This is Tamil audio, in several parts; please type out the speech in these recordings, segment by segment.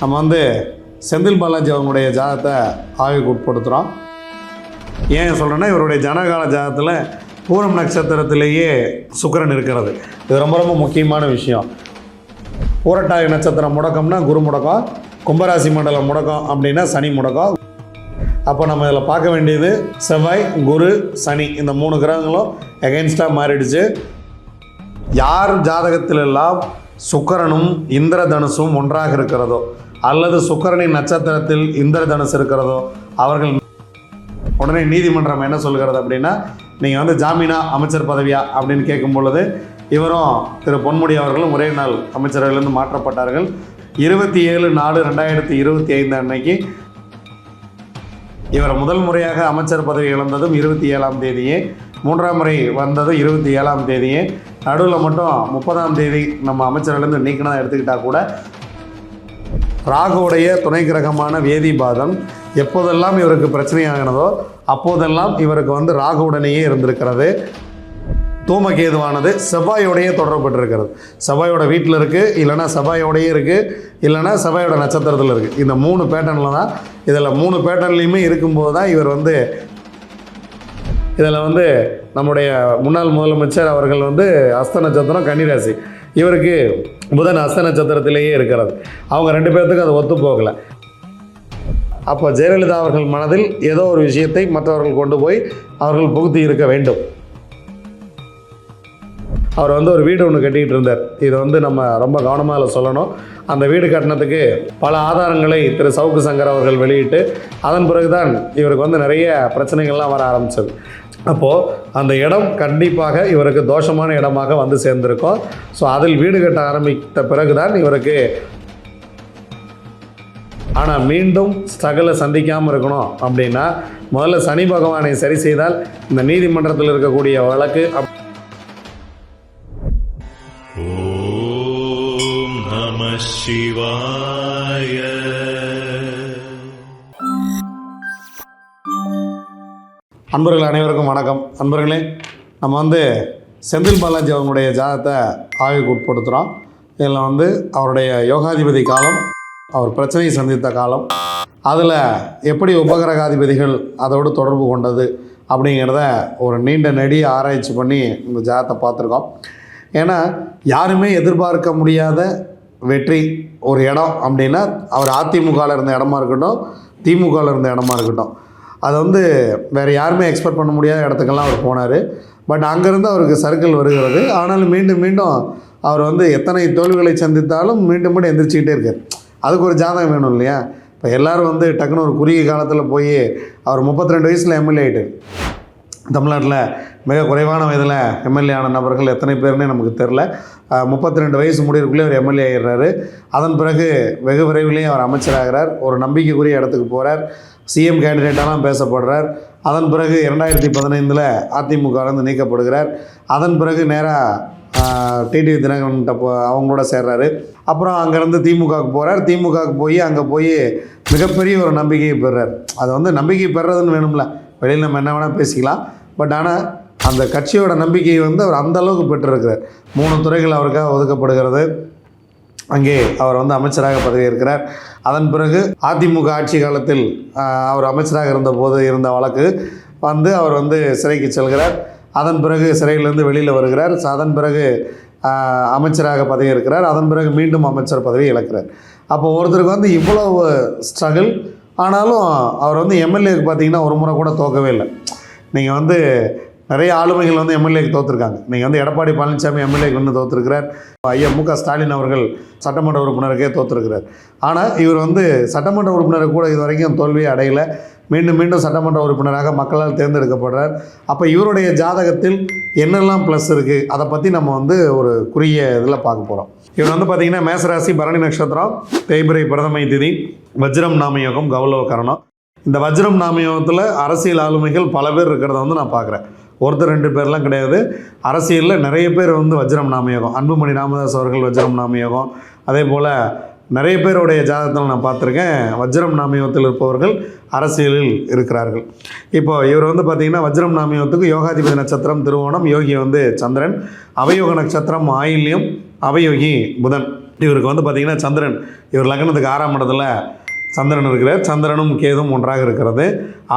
நம்ம வந்து செந்தில் பாலாஜி அவங்களுடைய ஜாதகத்தை ஆய்வுக்கு உட்படுத்துகிறோம் ஏன் சொல்கிறேன்னா இவருடைய ஜனகால ஜாதகத்தில் பூரம் நட்சத்திரத்திலேயே சுக்கரன் இருக்கிறது. இது ரொம்ப ரொம்ப முக்கியமான விஷயம். பூரட்டாதி நட்சத்திரம் முடக்கம்னா குரு முடக்கம் கும்பராசி மண்டலம் முடக்கம் அப்படின்னா சனி முடக்கம். அப்போ நம்ம இதில் பார்க்க வேண்டியது செவ்வாய் குரு சனி. இந்த மூணு கிரகங்களும் எகென்ஸ்டாக மாறிடுச்சு. யார் ஜாதகத்திலெல்லாம் இந்திர தனுஷும் ஒன்றாக இருக்கிறதோ அல்லது சுக்கரனின் நட்சத்திரத்தில் இந்திரதனுஸ் இருக்கிறதோ அவர்கள் உடனே நீதிமன்றம் என்ன சொல்கிறது அப்படின்னா நீங்கள் வந்து ஜாமீனா அமைச்சர் பதவியா அப்படின்னு கேட்கும் பொழுது இவரும் திரு பொன்முடி அவர்களும் ஒரே நாள் அமைச்சரவையிலிருந்து மாற்றப்பட்டார்கள். இருபத்தி ஏழு நாலு ரெண்டாயிரத்தி இருபத்தி ஐந்து அன்னைக்கு இவர் முதல் முறையாக அமைச்சர் பதவி இழந்ததும் இருபத்தி ஏழாம் தேதியே மூன்றாம் முறை வந்தது இருபத்தி ஏழாம் தேதியே. நடுவில் மட்டும் முப்பதாம் தேதி நம்ம அமைச்சர்லேருந்து நீக்கினதாக எடுத்துக்கிட்டால் கூட ராகுவுடைய துணை கிரகமான வேதிபாதம் எப்போதெல்லாம் இவருக்கு பிரச்சனையாகினதோ அப்போதெல்லாம் இவருக்கு வந்து ராகுவுடனேயே இருந்திருக்கிறது. தூமகேதுவானது செவ்வாயோடையே தொடரப்பட்டிருக்கிறது. செவ்வாயோட வீட்டில் இருக்குது இல்லைன்னா செவ்வாயோடையே இருக்குது இல்லைன்னா செவ்வாயோட நட்சத்திரத்தில் இருக்குது இந்த மூணு பேட்டர்னில் தான் இதில் மூணு பேட்டர்ன்லேயுமே இருக்கும்போது தான் இவர் வந்து இதில் வந்து நம்முடைய முன்னாள் முதலமைச்சர் அவர்கள் வந்து அஸ்த நட்சத்திரம் கன்னிராசி. இவருக்கு புதன் அஸ்த நட்சத்திரத்திலேயே இருக்கிறது அவங்க ரெண்டு பேர்த்துக்கும் அது ஒத்து போகலை. அப்போ ஜெயலலிதா அவர்கள் மனதில் ஏதோ ஒரு விஷயத்தை மற்றவர்கள் கொண்டு போய் அவர்கள் புகுத்தி இருக்க வேண்டும். அவர் வந்து ஒரு வீடு ஒன்று கட்டிக்கிட்டு இருந்தார். இதை வந்து நம்ம ரொம்ப கவனமாக அதில் சொல்லணும். அந்த வீடு கட்டினதுக்கு பல ஆதாரங்களை திரு சவுக்கு சங்கர் அவர்கள் வெளியிட்டு அதன் பிறகுதான் இவருக்கு வந்து நிறைய பிரச்சனைகள்லாம் வர ஆரம்பிச்சது. அப்போது அந்த இடம் கண்டிப்பாக இவருக்கு தோஷமான இடமாக வந்து சேர்ந்திருக்கும். ஸோ அதில் வீடு கட்ட ஆரம்பித்த பிறகுதான் இவருக்கு ஆனால் மீண்டும் ஸ்ட்ரகிளை சந்திக்காமல் இருக்கணும் அப்படின்னா முதல்ல சனி பகவானை சரி செய்தால் இந்த நீதிமன்றத்தில் இருக்கக்கூடிய வழக்கு शिवाय அன்பர்கள் அனைவருக்கும் வணக்கம் அன்பர்களே நம்ம வந்து செந்தில் பாலாஜி அவங்களுடைய ஜாதகத்தை ஆய்வுக்கு உட்படுத்துகிறோம் இதில் வந்து அவருடைய யோகாதிபதி காலம் அவர் பிரச்சனையை சந்தித்த காலம் அதில் எப்படி உபகிரகாதிபதிகள் அதோடு தொடர்பு கொண்டது அப்படிங்கிறத ஒரு நீண்ட நெடிய ஆராய்ச்சி பண்ணி இந்த ஜாதகத்தை பார்த்துருக்கோம் ஏன்னா யாருமே எதிர்பார்க்க முடியாத வெற்றி ஒரு இடம் அப்படின்னா அவர் அதிமுகவில் இருந்த இடமா இருக்கட்டும் திமுகவில் இருந்த இடமா இருக்கட்டும். அதை வந்து வேறு யாருமே எக்ஸ்பெக்ட் பண்ண முடியாத இடத்துக்கெல்லாம் அவர் போனார். பட் அங்கேருந்து அவருக்கு சர்க்கிள் வருகிறது. ஆனாலும் மீண்டும் மீண்டும் அவர் வந்து எத்தனை தோல்விகளை சந்தித்தாலும் மீண்டும் மீண்டும் எந்திரிச்சிக்கிட்டே இருக்கார். அதுக்கு ஒரு ஜாதகம் வேணும் இல்லையா? இப்போ எல்லோரும் வந்து டக்குன்னு ஒரு குறுகிய காலத்தில் போய் அவர் 32 ரெண்டு வயசில் எம்எல்ஏ ஆகிட்டார் தமிழ்நாட்டில் மிக குறைவான வயதில் எம்எல்ஏ ஆன நபர்கள் எத்தனை பேர்னே நமக்கு தெரில. முப்பத்தி ரெண்டு வயசு முடியறக்குள்ளே அவர் எம்எல்ஏ ஆகிடுறாரு அதன் பிறகு வெகு விரைவிலேயே அவர் அமைச்சராகிறார். ஒரு நம்பிக்கைக்குரிய இடத்துக்கு போகிறார் சிஎம் கேண்டிடேட்டாலாம் பேசப்படுறார். அதன் பிறகு இரண்டாயிரத்தி பதினைந்தில் அதிமுகலேருந்து நீக்கப்படுகிறார். அதன் பிறகு நேராக டிடிவி தினகரன்கிட்ட போ அவங்களோட சேர்றாரு. அப்புறம் அங்கேருந்து திமுகவுக்கு போகிறார் திமுகவுக்கு போய் அங்கே போய் மிகப்பெரிய ஒரு நம்பிக்கையை பெறுறார். அது வந்து நம்பிக்கை பெறுறதுன்னு வேணும்ல. வெளியில் நம்ம என்ன வேணால் பேசிக்கலாம். பட் ஆனால் அந்த கட்சியோட நம்பிக்கையை வந்து அவர் அந்த அளவுக்கு பெற்றிருக்கிறார். மூணு துறைகள் அவருக்காக ஒதுக்கப்படுகிறது. அங்கே அவர் வந்து அமைச்சராக பதவியேற்கிறார். அதன் பிறகு அதிமுக ஆட்சி காலத்தில் அவர் அமைச்சராக இருந்தபோது இருந்த வழக்கு வந்து அவர் வந்து சிறைக்கு செல்கிறார். அதன் பிறகு சிறையிலிருந்து வெளியில் வருகிறார். அதன் பிறகு அமைச்சராக அமைச்சராக இருக்கிறார் அதன் பிறகு மீண்டும் அமைச்சர் பதவி இழக்கிறார். அப்போ ஒருத்தருக்கு வந்து இவ்வளவு ஸ்ட்ரகிள் ஆனாலும் அவர் வந்து எம்எல்ஏக்கு பார்த்தீங்கன்னா ஒரு முறை கூட தோக்கவே இல்லை. நீங்கள் வந்து நிறைய ஆளுமைகள் வந்து எம்எல்ஏக்கு தோற்றுருக்காங்க நீங்கள் வந்து எடப்பாடி பழனிசாமி எம்எல்ஏக்கு வந்து தோற்றுருக்கிறார் ஐயா மு க ஸ்டாலின் அவர்கள் சட்டமன்ற உறுப்பினருக்கே தோற்றுருக்கிறார் ஆனால் இவர் வந்து சட்டமன்ற உறுப்பினரை கூட இது வரைக்கும் தோல்வியை அடையலை. மீண்டும் மீண்டும் சட்டமன்ற உறுப்பினராக மக்களால் தேர்ந்தெடுக்கப்படுறார். அப்போ இவருடைய ஜாதகத்தில் என்னெல்லாம் ப்ளஸ் இருக்குது அதை பற்றி நம்ம வந்து ஒரு குறுகிய இதில் பார்க்க போகிறோம் இவர் வந்து பார்த்திங்கன்னா மேசராசி பரணி நட்சத்திரம் தேய்பிரை பிரதமை திதி வஜ்ரம் நாமயோகம் கௌரவ கரணம். இந்த வஜ்ரம் நாமயோகத்தில் அரசியல் ஆளுமைகள் பல பேர் இருக்கிறத வந்து நான் பார்க்குறேன். ஒருத்தர் ரெண்டு பேர்லாம் கிடையாது. அரசியலில் நிறைய பேர் வந்து வஜ்ரம் நாமயோகம். அன்புமணி ராமதாஸ் அவர்கள் வஜ்ரம் நாமயோகம். அதே போல் நிறைய பேருடைய ஜாதகத்தில் நான் பார்த்துருக்கேன். வஜ்ரம் நாமயோகத்தில் இருப்பவர்கள் அரசியலில் இருக்கிறார்கள். இப்போ இவர் வந்து பார்த்திங்கன்னா வஜ்ரம் நாமயோகத்துக்கு யோகாதிபதி நட்சத்திரம் திருவோணம் யோகி வந்து சந்திரன் அவயோக நட்சத்திரம் ஆயில்யம் அவயோகி புதன். இவருக்கு வந்து பார்த்திங்கன்னா சந்திரன். இவர் லக்னத்துக்கு ஆறாம் இடத்துல சந்திரன் இருக்கிறார். சந்திரனும் கேதும் ஒன்றாக இருக்கிறது.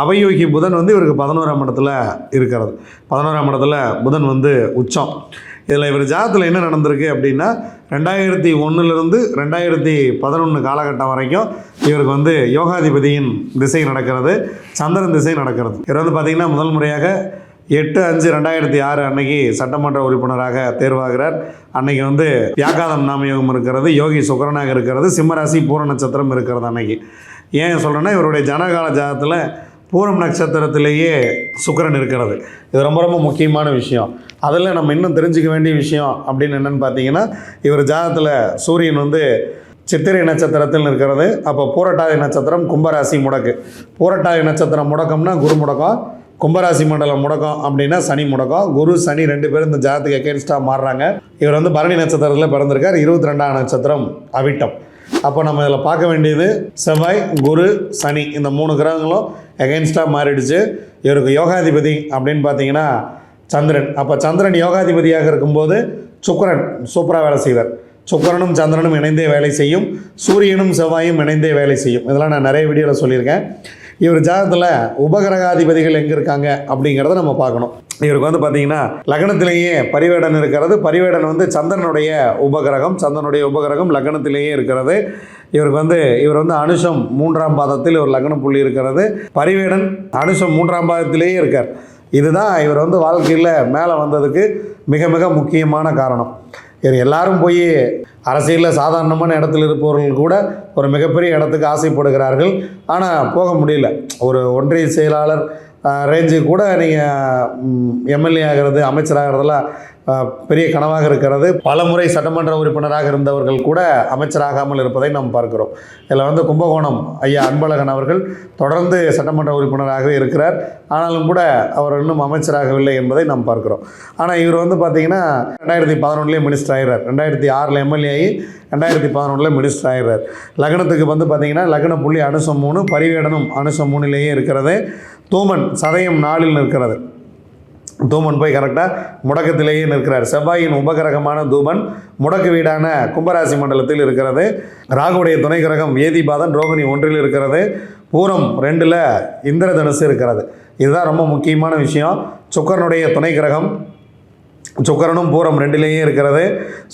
அவயோகி புதன் வந்து இவருக்கு பதினோராம் இடத்துல இருக்கிறது. பதினோராம் இடத்துல புதன் வந்து உச்சம். இதில் இவர் ஜாதத்தில் என்ன நடந்திருக்கு அப்படின்னா ரெண்டாயிரத்தி ஒன்றுலேருந்து ரெண்டாயிரத்தி பதினொன்று காலகட்டம் வரைக்கும் இவருக்கு வந்து யோகாதிபதியின் திசை நடக்கிறது சந்திரன் திசை நடக்கிறது. இவர் வந்து பார்த்திங்கன்னா முதல் முறையாக எட்டு அஞ்சு ரெண்டாயிரத்தி ஆறு அன்னைக்கு சட்டமன்ற உறுப்பினராக தேர்வாகிறார். அன்னைக்கு வந்து வியாகாதம் நாமயோகம் இருக்கிறது யோகி சுக்கரனாக இருக்கிறது சிம்மராசி பூர நட்சத்திரம் இருக்கிறது அன்னைக்கு. ஏன் சொல்கிறேன்னா இவருடைய ஜனகால ஜாதத்தில் பூரம் நட்சத்திரத்திலேயே சுக்கரன் இருக்கிறது. இது ரொம்ப ரொம்ப முக்கியமான விஷயம். அதில் நம்ம இன்னும் தெரிஞ்சுக்க வேண்டிய விஷயம் அப்படின்னு என்னென்னு பார்த்தீங்கன்னா இவர் ஜாதத்தில் சூரியன் வந்து சித்திரை நட்சத்திரத்தில் இருக்கிறது அப்போ பூரட்டாதி நட்சத்திரம் கும்பராசி முடக்கு. பூரட்டாதி நட்சத்திரம் முடக்கம்னா குரு முடக்கம் கும்பராசி மண்டலம் முடக்கம் அப்படின்னா சனி முடக்கம். குரு சனி ரெண்டு பேரும் இந்த ஜாதத்துக்கு எகேன்ஸ்டாக மாறுறாங்க. இவர் வந்து பரணி நட்சத்திரத்தில் பிறந்திருக்கார். இருபத்தி ரெண்டாம் நட்சத்திரம் அவிட்டம். அப்போ நம்ம இதில் பார்க்க வேண்டியது செவ்வாய் குரு சனி இந்த மூணு கிரகங்களும் எகெயின்ஸ்டாக மாறிடுச்சு. இவருக்கு யோகாதிபதி அப்படின்னு பார்த்தீங்கன்னா சந்திரன். அப்போ சந்திரன் யோகாதிபதியாக இருக்கும்போது சுக்கரன் சூப்பராக வேலை செய்வார். சுக்கரனும் சந்திரனும் இணைந்தே வேலை செய்யும். சூரியனும் செவ்வாயும் இணைந்தே வேலை செய்யும். இதெல்லாம் நான் நிறைய வீடியோவில் சொல்லியிருக்கேன். இவர் ஜாதகத்தில் உபகிரகாதிபதிகள் எங்கே இருக்காங்க அப்படிங்கிறத நம்ம பார்க்கணும். இவருக்கு வந்து பார்த்தீங்கன்னா லக்னத்திலேயே பரிவேடன் இருக்கிறது. பரிவேடன் வந்து சந்திரனுடைய உபகிரகம் சந்திரனுடைய உபகிரகம் லக்னத்திலேயே இருக்கிறது. இவருக்கு வந்து இவர் வந்து அனுஷம் மூன்றாம் பாதத்தில் ஒரு லக்னம் புள்ளி இருக்கிறது. பரிவேடன் அனுஷம் மூன்றாம் பாதத்திலேயே இருக்கார். இதுதான் இவர் வந்து வாழ்க்கையில் மேலே வந்ததுக்கு மிக மிக முக்கியமான காரணம். இவர் எல்லாரும் போய் அரசியலில் சாதாரணமான இடத்துல இருப்பவர்கள் கூட ஒரு மிகப்பெரிய இடத்துக்கு ஆசைப்படுகிறார்கள். ஆனால் போக முடியல. ஒரு ஒன்றிய செயலாளர் ரேஞ்சு கூட நீங்கள் எம்எல்ஏ ஆகிறது அமைச்சராகிறதெல்லாம் பெரிய கனவாக இருக்கிறது. பல முறை சட்டமன்ற உறுப்பினராக இருந்தவர்கள் கூட அமைச்சராகாமல் இருப்பதை நாம் பார்க்கிறோம். இதில் வந்து கும்பகோணம் ஐயா அன்பழகன் அவர்கள் தொடர்ந்து சட்டமன்ற உறுப்பினராகவே இருக்கிறார். ஆனாலும் கூட அவர் இன்னும் அமைச்சராகவில்லை என்பதை நாம் பார்க்கிறோம். ஆனால் இவர் வந்து பார்த்தீங்கன்னா ரெண்டாயிரத்தி பதினொன்றுலேயே மினிஸ்டர் ஆகிறார் ரெண்டாயிரத்தி ஆறில் எம்எல்ஏ ஆகி ரெண்டாயிரத்தி பதினொன்றில் மினிஸ்டர் ஆகிறார் லக்னத்துக்கு வந்து பார்த்தீங்கன்னா லக்ன புள்ளி அனுசம் மூணு பரிவேடனும் அனுசம் மூணுலேயே இருக்கிறது. தூமன் சதயம் நாளில் இருக்கிறது தூமன் போய் கரெக்டாக முடக்கத்திலேயே நிற்கிறார். செவ்வாயின் உபகிரகமான தூமன் முடக்கு வீடான கும்பராசி மண்டலத்தில் இருக்கிறது. ராகுடைய துணை கிரகம் ஏதிபாதன் ரோகிணி ஒன்றில் இருக்கிறது. பூரம் ரெண்டில் இந்திரதனுசு இருக்கிறது. இதுதான் ரொம்ப முக்கியமான விஷயம். சுக்கரனுடைய துணை கிரகம் சுக்கரனும் பூரம் ரெண்டிலேயே இருக்கிறது.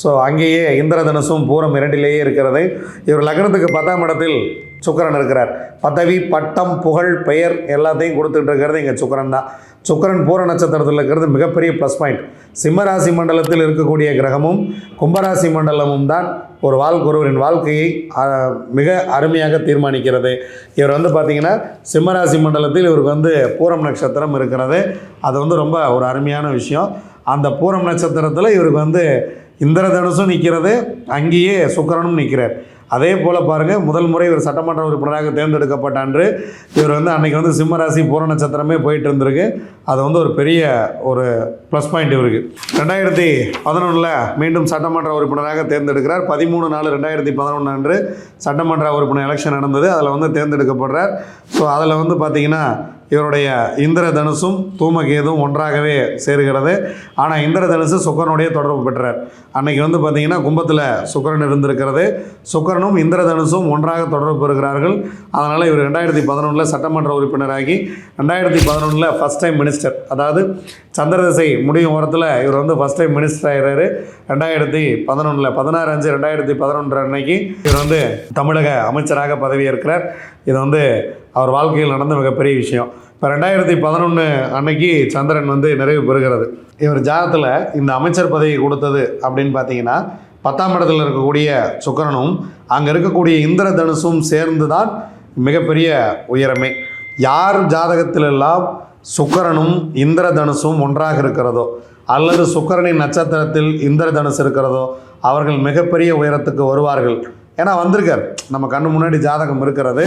ஸோ அங்கேயே இந்திரதனுசும் பூரம் இரண்டிலேயே இருக்கிறது. இவர் லக்னத்துக்கு பத்தாம் இடத்தில் சுக்கரன் இருக்கிறார். பதவி பட்டம் புகழ் பெயர் எல்லாத்தையும் கொடுத்துட்டு இருக்கிறது இங்கே சுக்கரன் தான். சுக்கரன் பூர நட்சத்திரத்தில் இருக்கிறது மிகப்பெரிய ப்ளஸ் பாயிண்ட் சிம்மராசி மண்டலத்தில் இருக்கக்கூடிய கிரகமும் கும்பராசி மண்டலமும் தான் ஒரு வாழ்க்கை ஒருவரின் வாழ்க்கையை மிக அருமையாக தீர்மானிக்கிறது. இவர் வந்து பார்த்திங்கன்னா சிம்மராசி மண்டலத்தில் இவருக்கு வந்து பூரம் நட்சத்திரம் இருக்கிறது. அது வந்து ரொம்ப ஒரு அருமையான விஷயம். அந்த பூரம் நட்சத்திரத்தில் இவருக்கு வந்து இந்திரதனுசும் நிற்கிறது அங்கேயே சுக்கரனும் நிற்கிறார் அதே போல் பாருங்கள் முதல் முறை இவர் சட்டமன்ற உறுப்பினராக தேர்ந்தெடுக்கப்பட்ட அன்று இவர் வந்து அன்றைக்கி வந்து சிம்மராசி பூர நட்சத்திரமே போயிட்டு இருந்திருக்கு. அது வந்து ஒரு பெரிய ஒரு ப்ளஸ் பாயிண்ட் இவருக்கு. ரெண்டாயிரத்தி பதினொன்றில் மீண்டும் சட்டமன்ற உறுப்பினராக தேர்ந்தெடுக்கிறார். பதிமூணு நாலு ரெண்டாயிரத்தி பதினொன்று அன்று சட்டமன்ற உறுப்பினர் எலெக்ஷன் நடந்தது. அதில் வந்து தேர்ந்தெடுக்கப்படுறார். ஸோ அதில் வந்து பார்த்திங்கன்னா இவருடைய இந்திரதனுசும் தூமகேதும் ஒன்றாகவே சேருகிறது. ஆனால் இந்திரதனுசு சுக்கரனுடைய தொடர்பு பெற்றார். அன்னைக்கு வந்து பார்த்திங்கன்னா கும்பத்தில் சுக்கரன் இருந்திருக்கிறது. சுக்கரனும் இந்திரதனுசும் ஒன்றாக தொடர்பு பெறுகிறார்கள். அதனால் இவர் ரெண்டாயிரத்தி பதினொன்றில் சட்டமன்ற உறுப்பினராகி ரெண்டாயிரத்தி பதினொன்றில் ஃபஸ்ட் டைம் மினிஸ்டர் அதாவது சந்திரதசை முடியும் ஓரத்தில் இவர் வந்து ஃபஸ்ட் டைம் மினிஸ்டர் ஆகிறாரு ரெண்டாயிரத்தி பதினொன்றில் பதினாறு அஞ்சு ரெண்டாயிரத்தி பதினொன்று அன்னைக்கு இவர் வந்து தமிழக அமைச்சராக பதவியேற்கிறார். இது வந்து அவர் வாழ்க்கையில் நடந்த மிகப்பெரிய விஷயம். இப்போ ரெண்டாயிரத்தி பதினொன்று அன்னைக்கு சந்திரன் வந்து நிறைவு பெறுகிறது. இவர் ஜாதத்தில் இந்த அமைச்சர் பதவி கொடுத்தது அப்படின்னு பார்த்தீங்கன்னா பத்தாம் இடத்தில் இருக்கக்கூடிய சுக்கரனும் அங்கே இருக்கக்கூடிய இந்திர தனுசும் சேர்ந்து தான் மிகப்பெரிய உயரமே. யார் ஜாதகத்திலெல்லாம் இந்திர தனுஷும் ஒன்றாக இருக்கிறதோ அல்லது சுக்கரனின் நட்சத்திரத்தில் இந்திர தனுசு இருக்கிறதோ அவர்கள் மிகப்பெரிய உயரத்துக்கு வருவார்கள். ஏன்னா வந்திருக்கார். நம்ம கண்ணு முன்னாடி ஜாதகம் இருக்கிறது.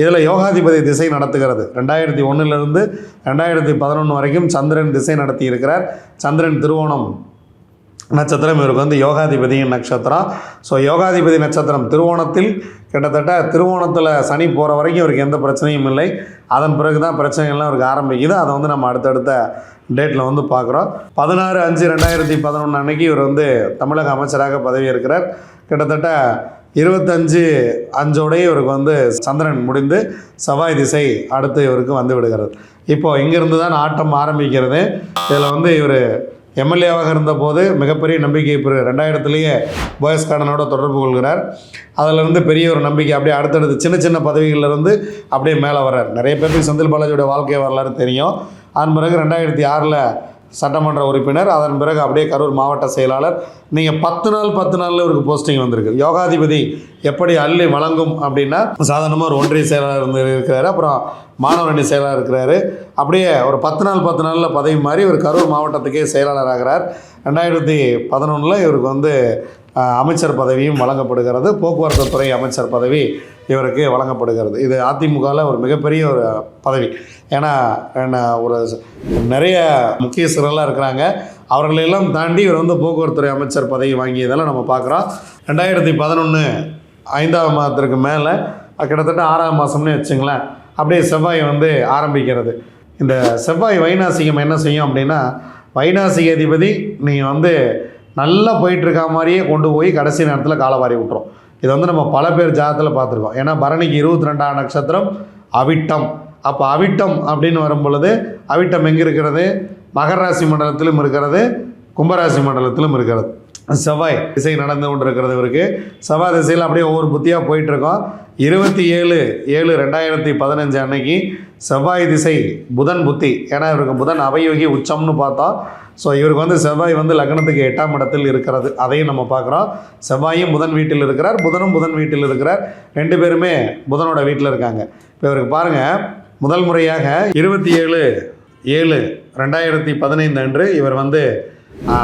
இதில் யோகாதிபதி திசை நடத்துகிறது. ரெண்டாயிரத்தி ஒன்றுலேருந்து ரெண்டாயிரத்தி பதினொன்று வரைக்கும் சந்திரன் திசை நடத்தி இருக்கிறார் சந்திரன் திருவோணம் நட்சத்திரம் இவருக்கு வந்து யோகாதிபதியின் நட்சத்திரம். ஸோ யோகாதிபதி நட்சத்திரம் திருவோணத்தில் கிட்டத்தட்ட திருவோணத்தில் சனி போகிற வரைக்கும் இவருக்கு எந்த பிரச்சனையும் இல்லை. அதன் பிறகு தான் பிரச்சனைகள்லாம் இவருக்கு ஆரம்பிக்குது. அதை வந்து நம்ம அடுத்தடுத்த டேட்டில் வந்து பார்க்குறோம். பதினாறு அஞ்சு ரெண்டாயிரத்தி பதினொன்று அன்னைக்கு இவர் வந்து தமிழக அமைச்சராக பதவி இருக்கிறார் கிட்டத்தட்ட இருபத்தஞ்சு அஞ்சோடய இவருக்கு வந்து சந்திரன் முடிந்து செவ்வாய் திசை அடுத்து இவருக்கு வந்து விடுகிறது. இப்போது இங்கேருந்து தான் ஆட்டம் ஆரம்பிக்கிறது. இதில் வந்து இவர் எம்எல்ஏவாக இருந்தபோது மிகப்பெரிய நம்பிக்கை இப்போ ரெண்டாயிரத்துலேயே போயஸ் கார்டனோட தொடர்பு கொள்கிறார். அதிலிருந்து பெரிய ஒரு நம்பிக்கை அப்படியே அடுத்தடுத்து சின்ன சின்ன பதவிகளிலிருந்து அப்படியே மேலே வர்றார். நிறைய பேருக்கு செந்தில் பாலாஜியோட வாழ்க்கை வரலாறு தெரியும். அதன் பிறகு ரெண்டாயிரத்தி ஆறில் சட்டமன்ற உறுப்பினர். அதன் பிறகு அப்படியே கரூர் மாவட்ட செயலாளர். நீங்கள் பத்து நாள் பத்து நாளில் இவருக்கு போஸ்டிங் வந்திருக்கு. யோகாதிபதி எப்படி அள்ளி வழங்கும் அப்படின்னா சாதாரணமாக ஒரு ஒன்றிய செயலாளர் இருந்து இருக்கிறாரு. அப்புறம் மாணவரணி செயலாளர் இருக்கிறாரு. அப்படியே ஒரு பத்து நாள் பத்து நாளில் பதவி மாறி இவர் கரூர் மாவட்டத்துக்கே செயலாளர் ஆகிறார். ரெண்டாயிரத்தி பதினொன்றில் இவருக்கு வந்து அமைச்சர் பதவியும் வழங்கப்படுகிறது. போக்குவரத்து துறை அமைச்சர் பதவி இவருக்கு வழங்கப்படுகிறது. இது அதிமுகவில் ஒரு மிகப்பெரிய ஒரு பதவி. ஏன்னா என்ன ஒரு நிறைய முக்கியஸ்தரெல்லாம் இருக்கிறாங்க. அவர்களெல்லாம் தாண்டி இவர் வந்து போக்குவரத்துறை அமைச்சர் பதவி வாங்கியதெல்லாம் நம்ம பார்க்குறோம். ரெண்டாயிரத்தி பதினொன்று ஐந்தாம் மாதத்திற்கு மேலே கிட்டத்தட்ட ஆறாம் மாதம்னு வச்சுங்களேன். அப்படியே செவ்வாய் வந்து ஆரம்பிக்கிறது. இந்த செவ்வாய் வைநாசிகம் என்ன செய்யும் அப்படின்னா வைநாசிக அதிபதி நீங்கள் வந்து நல்லா போயிட்டுருக்க மாதிரியே கொண்டு போய் கடைசி நேரத்தில் காலவாரி விட்டுரும். இது வந்து நம்ம பல பேர் ஜாதகத்தில் பார்த்துருக்கோம். ஏன்னா பரணிக்கு இருபத்தி ரெண்டாம் நட்சத்திரம் அவிட்டம். அப்போ அவிட்டம் அப்படின்னு வரும் பொழுது அவிட்டம் எங்கே இருக்கிறது? மகர ராசி மண்டலத்திலும் இருக்கிறது கும்பராசி மண்டலத்திலும் இருக்கிறது. செவ்வாய் திசை நடந்து கொண்டு இருக்கிறது இவருக்கு. செவ்வாய் திசையில் அப்படியே ஒவ்வொரு புத்தியாக போயிட்டுருக்கோம். இருபத்தி ஏழு ஏழு ரெண்டாயிரத்தி பதினஞ்சு அன்னைக்கு செவ்வாய் திசை புதன் புத்தி. ஏன்னா இவருக்கு புதன் அவையோகி உச்சம்னு பார்த்தோம். ஸோ இவருக்கு வந்து செவ்வாய் வந்து லக்னத்துக்கு எட்டாம் இடத்தில் இருக்கிறது. அதையும் நம்ம பார்க்குறோம். செவ்வாயும் புதன் வீட்டில் இருக்கிறார். புதனும் புதன் வீட்டில் இருக்கிறார். ரெண்டு பேருமே புதனோட வீட்டில் இருக்காங்க. இப்போ இவருக்கு பாருங்கள் முதல் முறையாக இருபத்தி ஏழு ஏழு ரெண்டாயிரத்தி பதினைந்து அன்று இவர் வந்து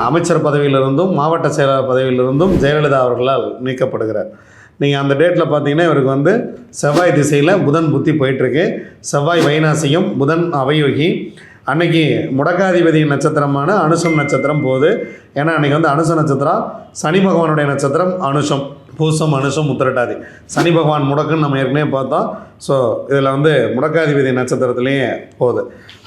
அமைச்சர் பதவியிலிருந்தும் மாவட்ட செயலாளர் பதவியிலிருந்தும் ஜெயலலிதா அவர்களால் நீக்கப்படுகிறார். நீங்கள் அந்த டேட்டில் பார்த்தீங்கன்னா இவருக்கு வந்து செவ்வாய் திசையில் புதன் புத்தி போயிட்டுருக்கு செவ்வாய் வைனாசியும் புதன் அவயோகி. அன்னைக்கு முடக்காதிபதி நட்சத்திரமான அனுசம் நட்சத்திரம் போகுது. ஏன்னா அன்றைக்கி வந்து அனுச நட்சத்திரம் சனி பகவானுடைய நட்சத்திரம் அனுஷம். பூசம் அனுஷம் உத்திரட்டாதி. சனி பகவான் முடக்குன்னு நம்ம ஏற்கனவே பார்த்தோம். ஸோ இதில் வந்து முடக்காதிபதி நட்சத்திரத்துலேயே போகுது.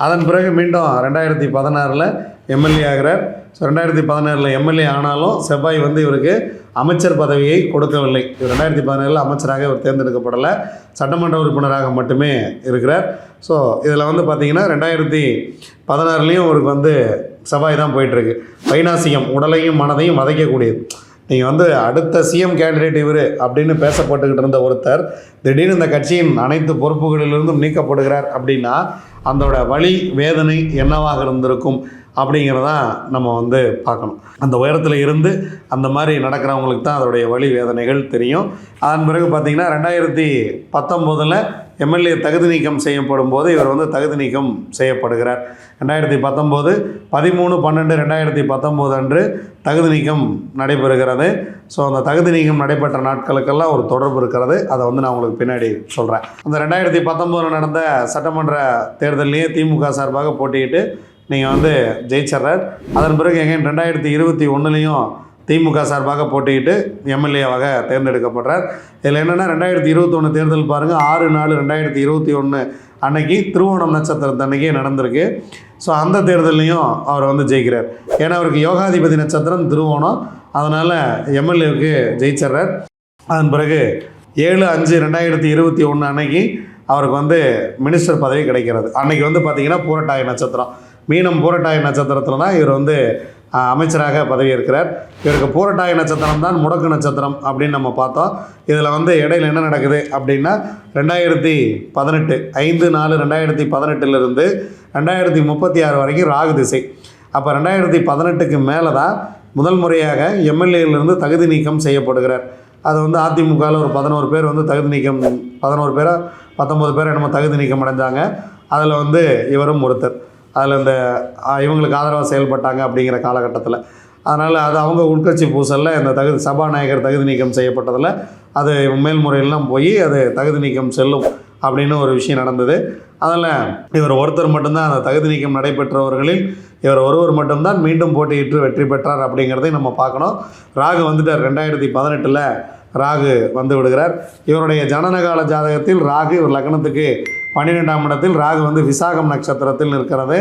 அதன் பிறகு மீண்டும் ரெண்டாயிரத்தி பதினாறில் எம்எல்ஏ ஆகிறார். ஸோ ரெண்டாயிரத்தி பதினாறில் எம்எல்ஏ ஆனாலும் செவ்வாய் வந்து இவருக்கு அமைச்சர் பதவியை கொடுக்கவில்லை. இவர் ரெண்டாயிரத்தி பதினேழில் அமைச்சராக இவர் தேர்ந்தெடுக்கப்படலை. சட்டமன்ற உறுப்பினராக மட்டுமே இருக்கிறார். ஸோ இதில் வந்து பார்த்தீங்கன்னா ரெண்டாயிரத்தி பதினாறுலேயும் இவருக்கு வந்து செவ்வாய் தான் போயிட்டுருக்கு. வைநாசிகம் உடலையும் மனதையும் வதைக்கக்கூடியது. நீங்கள் வந்து அடுத்த சிஎம் கேண்டிடேட் இவர் அப்படின்னு பேசப்பட்டுக்கிட்டு இருந்த ஒருத்தர் திடீர்னு இந்த கட்சியின் அனைத்து பொறுப்புகளிலிருந்தும் நீக்கப்படுகிறார் அப்படின்னா அதோட வலி வேதனை என்னவாக இருந்திருக்கும்? அப்படிங்கிறதான் நம்ம வந்து பார்க்கணும். அந்த உயரத்தில் இருந்து அந்த மாதிரி நடக்கிறவங்களுக்கு தான் அதோடைய வழி வேதனைகள் தெரியும். அதன் பிறகு பார்த்திங்கன்னா ரெண்டாயிரத்தி பத்தொம்போதில் எம்எல்ஏ தகுதி நீக்கம் செய்யப்படும் போது இவர் வந்து தகுதி நீக்கம் செய்யப்படுகிறார். ரெண்டாயிரத்தி பத்தொம்போது பதிமூணு பன்னெண்டு ரெண்டாயிரத்தி பத்தொம்போது அன்று தகுதி நீக்கம் நடைபெறுகிறது. ஸோ அந்த தகுதி நீக்கம் நடைபெற்ற நாட்களுக்கெல்லாம் ஒரு தொடர்பு இருக்கிறது. அதை வந்து நான் உங்களுக்கு பின்னாடி சொல்கிறேன் அந்த ரெண்டாயிரத்தி பத்தொம்போதில் நடந்த சட்டமன்ற தேர்தலையே திமுக சார்பாக போட்டியிட்டு நீங்கள் வந்து ஜெயிச்சிட்றார் அதன் பிறகு எங்கேயும் ரெண்டாயிரத்தி இருபத்தி ஒன்றுலேயும் திமுக சார்பாக போட்டியிட்டு எம்எல்ஏவாக தேர்ந்தெடுக்கப்படுறார். இதில் என்னென்னா ரெண்டாயிரத்தி இருபத்தொன்று தேர்தல் பாருங்கள் ஆறு நாலு ரெண்டாயிரத்தி இருபத்தி ஒன்று அன்னைக்கு திருவோணம் நட்சத்திரத்து அன்னைக்கே நடந்திருக்கு. ஸோ அந்த தேர்தல்லையும் அவர் வந்து ஜெயிக்கிறார். ஏன்னா அவருக்கு யோகாதிபதி நட்சத்திரம் திருவோணம். அதனால் எம்எல்ஏவுக்கு ஜெயிச்சிட்றார் அதன் பிறகு ஏழு அஞ்சு ரெண்டாயிரத்தி இருபத்தி ஒன்று அன்னைக்கு அவருக்கு வந்து மினிஸ்டர் பதவி கிடைக்கிறது. அன்னைக்கு வந்து பார்த்திங்கன்னா பூரட்டாய நட்சத்திரம். மீனம் பூரட்டாய நட்சத்திரத்தில் தான் இவர் வந்து அமைச்சராக பதவியேற்கிறார். இவருக்கு பூரட்டாய நட்சத்திரம் தான் முடக்கு நட்சத்திரம் அப்படின்னு நம்ம பார்த்தோம். இதில் வந்து இடையில என்ன நடக்குது அப்படின்னா ரெண்டாயிரத்தி பதினெட்டு ஐந்து நாலு ரெண்டாயிரத்தி பதினெட்டுலேருந்து ரெண்டாயிரத்தி முப்பத்தி ஆறு வரைக்கும் ராகு திசை. அப்போ ரெண்டாயிரத்தி பதினெட்டுக்கு மேலே தான் முதல் முறையாக எம்எல்ஏலேருந்து தகுதி நீக்கம் செய்யப்படுகிறார். அது வந்து அதிமுகவில் ஒரு பதினோரு பேர் வந்து தகுதி நீக்கம் பதினோரு பேரோ பத்தொம்பது பேர் என்னமோ தகுதி நீக்கம் அடைஞ்சாங்க. அதில் வந்து இவரும் ஒருத்தர். அதில் இந்த இவங்களுக்கு ஆதரவாக செயல்பட்டாங்க அப்படிங்கிற காலகட்டத்தில். அதனால் அது அவங்க உட்கட்சி பூசலில் இந்த தகுதி சபாநாயகர் தகுதி நீக்கம் செய்யப்பட்டதில் அது மேல்முறையெல்லாம் போய் அது தகுதி நீக்கம் செல்லும் அப்படின்னு ஒரு விஷயம் நடந்தது. அதில் இவர் ஒருத்தர் மட்டும்தான் அந்த தகுதி நீக்கம் நடைபெற்றவர்களில் இவர் ஒருவர் மட்டும்தான் மீண்டும் போட்டியிட்டு வெற்றி பெற்றார் அப்படிங்கிறதையும் நம்ம பார்க்கணும். ராகு வந்துட்டார் ரெண்டாயிரத்தி பதினெட்டில். ராகு வந்து விடுகிறார். இவருடைய ஜனனகால ஜாதகத்தில் ராகு இவர் லக்னத்துக்கு பன்னிரெண்டாம் இடத்தில் ராகு வந்து விசாகம் நட்சத்திரத்தில் இருக்கிறது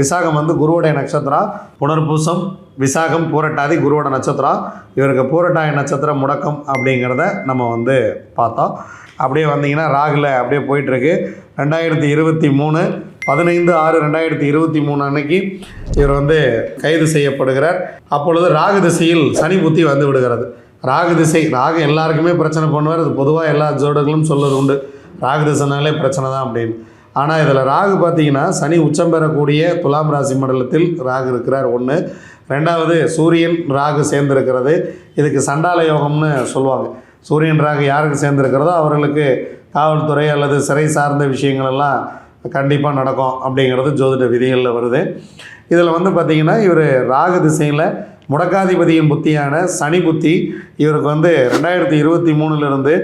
விசாகம் வந்து குருவுடைய நட்சத்திரம் புனர்பூசம் விசாகம் பூரட்டாதி குருவோட நட்சத்திரம் இவருக்கு பூரட்டாய நட்சத்திரம் முடக்கம் அப்படிங்கிறத நம்ம வந்து பார்த்தோம். அப்படியே வந்தீங்கன்னா ராகுல அப்படியே போயிட்டுருக்கு. ரெண்டாயிரத்தி இருபத்தி மூணு பதினைந்து ஆறு ரெண்டாயிரத்தி இருபத்தி மூணு அன்னைக்கு இவர் வந்து கைது செய்யப்படுகிறார். அப்பொழுது ராகு திசையில் சனி புத்தி வந்து விடுகிறது. ராகு திசை ராகு எல்லாருக்குமே பிரச்சனை பண்ணுவார். அது பொதுவாக எல்லா ஜோடர்களும் சொல்வது உண்டு. ராகு திசைனாலே பிரச்சனை தான் அப்படின்னு. ஆனால் இதில் ராகு பார்த்தீங்கன்னா சனி உச்சம் பெறக்கூடிய துலாம் ராசி மண்டலத்தில் ராகு இருக்கிறார். ஒன்று ரெண்டாவது சூரியன் ராகு சேர்ந்திருக்கிறது. இதுக்கு சண்டால யோகம்னு சொல்லுவாங்க. சூரியன் ராகு யாருக்கு சேர்ந்திருக்கிறதோ அவர்களுக்கு காவல்துறை அல்லது சிறை சார்ந்த விஷயங்கள் எல்லாம் கண்டிப்பாக நடக்கும் அப்படிங்கிறது ஜோதிட விதிகளில் வருது. இதில் வந்து பார்த்திங்கன்னா இவர் ராகு திசையில் முடக்காதிபதியின் புத்தியான சனி புத்தி. இவருக்கு வந்து ரெண்டாயிரத்தி இருபத்தி மூணுலேருந்து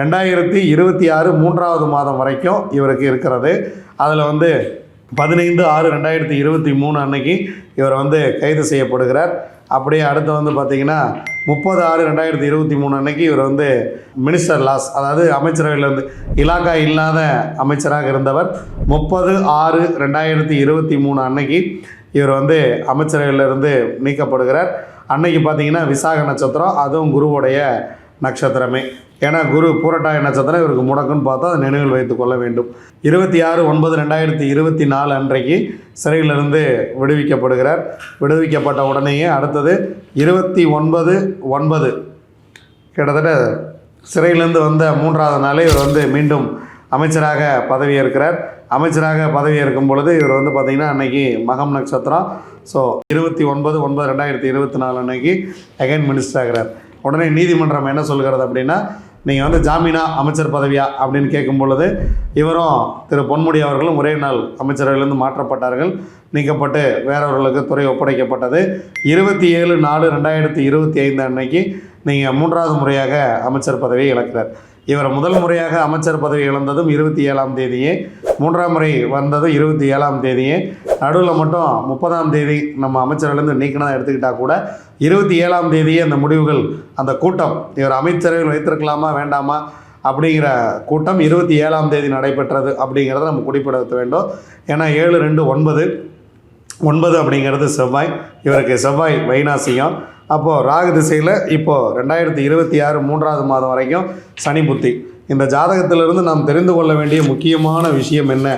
ரெண்டாயிரத்தி இருபத்தி ஆறு மூன்றாவது மாதம் வரைக்கும் இவருக்கு இருக்கிறது. அதில் வந்து பதினைந்து ஆறு ரெண்டாயிரத்தி இருபத்தி மூணு அன்னைக்கு இவர் வந்து கைது செய்யப்படுகிறார். அப்படியே அடுத்து வந்து பார்த்திங்கன்னா முப்பது ஆறு ரெண்டாயிரத்தி இருபத்தி மூணு அன்னைக்கு இவர் வந்து மினிஸ்டர் லாஸ் அதாவது அமைச்சரவையிலிருந்து இலாக்கா இல்லாத அமைச்சராக இருந்தவர். முப்பது ஆறு ரெண்டாயிரத்தி இருபத்தி மூணு அன்னைக்கு இவர் வந்து அமைச்சரவையிலிருந்து நீக்கப்படுகிறார். அன்னைக்கு பார்த்தீங்கன்னா விசாக நட்சத்திரம் அதுவும் குருவுடைய நட்சத்திரமே. ஏன்னா குரு பூரட்டாய நட்சத்திரம் இவருக்கு முடக்குன்னு பார்த்தா அதை நினைவில் வைத்துக் கொள்ள வேண்டும். இருபத்தி ஆறு ஒன்பது ரெண்டாயிரத்தி இருபத்தி நாலு அன்றைக்கு சிறையிலிருந்து விடுவிக்கப்படுகிறார். விடுவிக்கப்பட்ட உடனேயே அடுத்தது இருபத்தி ஒன்பது ஒன்பது. கிட்டத்தட்ட சிறையிலேருந்து வந்த மூன்றாவது நாளே இவர் வந்து மீண்டும் அமைச்சராக பதவியேற்கிறார். அமைச்சராக பதவியேற்கும் பொழுது இவர் வந்து பார்த்திங்கன்னா அன்னைக்கு மகம் நட்சத்திரம். ஸோ இருபத்தி ஒன்பது ஒன்பது ரெண்டாயிரத்தி இருபத்தி நாலு அன்னைக்கு அகைன் மினிஸ்டர் ஆகிறார். உடனே நீதிமன்றம் என்ன சொல்கிறது அப்படின்னா நீங்கள் வந்து ஜாமீனா அமைச்சர் பதவியா அப்படின்னு கேட்கும் பொழுது இவரும் திரு பொன்முடி அவர்களும் ஒரே நாள் அமைச்சரவையிலிருந்து மாற்றப்பட்டார்கள். நீக்கப்பட்டு வேறவர்களுக்கு துறை ஒப்படைக்கப்பட்டது. இருபத்தி ஏழு நாலு ரெண்டாயிரத்தி இருபத்தி ஐந்து அன்னைக்கு நீங்கள் மூன்றாவது முறையாக அமைச்சர் பதவியை இழக்கிறார். இவர் முதல் முறையாக அமைச்சர் பதவி இழந்ததும் இருபத்தி ஏழாம் தேதியே. மூன்றாம் முறை வந்ததும் இருபத்தி ஏழாம் தேதியே. நடுவில் மட்டும் முப்பதாம் தேதி நம்ம அமைச்சர்லேருந்து நீக்கினதாக எடுத்துக்கிட்டால் கூட இருபத்தி ஏழாம் தேதியே அந்த முடிவுகள் அந்த கூட்டம் இவர் அமைச்சரவையில் வைத்திருக்கலாமா வேண்டாமா அப்படிங்கிற கூட்டம் இருபத்தி ஏழாம் தேதி நடைபெற்றது அப்படிங்கிறத நம்ம குறிப்பிடத்த வேண்டும். ஏன்னா ஏழு ரெண்டு ஒன்பது ஒன்பது அப்படிங்கிறது செவ்வாய். இவருக்கு செவ்வாய் வைணாசியம் அப்போது ராகு திசையில் இப்போது ரெண்டாயிரத்தி இருபத்தி ஆறு மூன்றாவது மாதம் வரைக்கும் சனி புத்தி. இந்த ஜாதகத்திலிருந்து நாம் தெரிந்து கொள்ள வேண்டிய முக்கியமான விஷயம் என்ன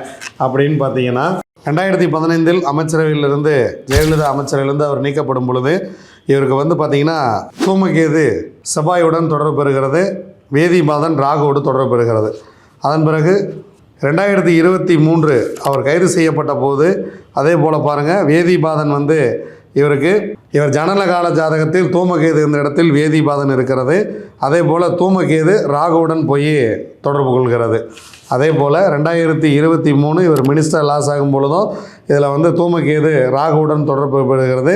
அப்படின்னு பார்த்தீங்கன்னா ரெண்டாயிரத்தி பதினைந்தில் அமைச்சரவையிலிருந்து ஜெயலலிதா அமைச்சரவையிலிருந்து அவர் நீக்கப்படும் பொழுது இவருக்கு வந்து பார்த்தீங்கன்னா தூமகேது செவ்வாயுடன் தொடர்பு பெறுகிறது வேதிமாதன் ராகுவோடு தொடர்பு பெறுகிறது. அதன் பிறகு ரெண்டாயிரத்தி இருபத்தி மூன்று அவர் கைது செய்யப்பட்ட போது அதே போல் பாருங்கள் வேதிபாதன் வந்து இவருக்கு இவர் ஜனனகால ஜாதகத்தில் தூமகேது இந்த இடத்தில் வேதிபாதன் இருக்கிறது. அதே போல் தூமகேது ராகுவுடன் போய் தொடர்பு கொள்கிறது. அதே போல் ரெண்டாயிரத்தி இருபத்தி மூணு இவர் மினிஸ்டர் லாஸ் ஆகும் பொழுதும் இதில் வந்து தூமகேது ராகுவுடன் தொடர்பு பெறுகிறது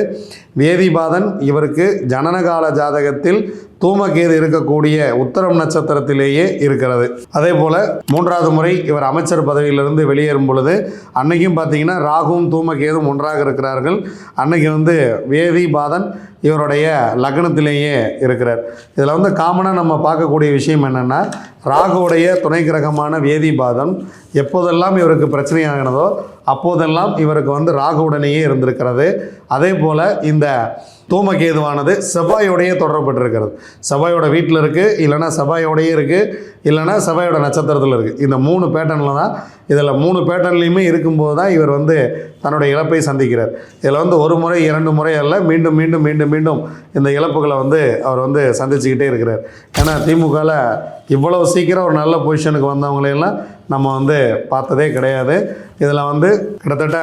வேதிபாதன் இவருக்கு ஜனனகால ஜாதகத்தில் தூமகேது இருக்கக்கூடிய உத்தரம் நட்சத்திரத்திலேயே இருக்கிறது. அதே போல் மூன்றாவது முறை இவர் அமைச்சர் பதவியிலிருந்து வெளியேறும் பொழுது அன்னைக்கும் பார்த்தீங்கன்னா ராகுவும் தூமகேதும் ஒன்றாக இருக்கிறார்கள். அன்னைக்கு வந்து வேதி பாதன் இவருடைய லக்னத்திலேயே இருக்கிறார். இதில் வந்து காமனாக நம்ம பார்க்கக்கூடிய விஷயம் என்னென்னா ராகுவுடைய துணை கிரகமான வேதிபாதம் எப்போதெல்லாம் இவருக்கு பிரச்சனையாகினதோ அப்போதெல்லாம் இவருக்கு வந்து ராகுவுடனேயே இருந்திருக்கிறது. அதே போல் இந்த தூமகேதுவானது செவ்வாயோடையே தொடர்பட்டிருக்கிறது செவ்வாயோட வீட்டில் இருக்குது இல்லைன்னா செவ்வாயோடையே இருக்குது இல்லைன்னா செவ்வாயோட நட்சத்திரத்தில் இருக்குது இந்த மூணு பேட்டர்னில் தான் இதில் மூணு பேட்டர்ன்லேயுமே இருக்கும்போது தான் இவர் வந்து தன்னுடைய இழப்பை சந்திக்கிறார். இதில் வந்து ஒரு முறை இரண்டு முறை அல்ல மீண்டும் மீண்டும் மீண்டும் மீண்டும் இந்த இழப்புகளை வந்து அவர் வந்து சந்திச்சுக்கிட்டே இருக்கிறார். ஏன்னா திமுகவில் இவ்வளோ சீக்கிரம் ஒரு நல்ல பொசிஷனுக்கு வந்தவங்களையெல்லாம் நம்ம வந்து பார்த்ததே கிடையாது. இதில் வந்து கிட்டத்தட்ட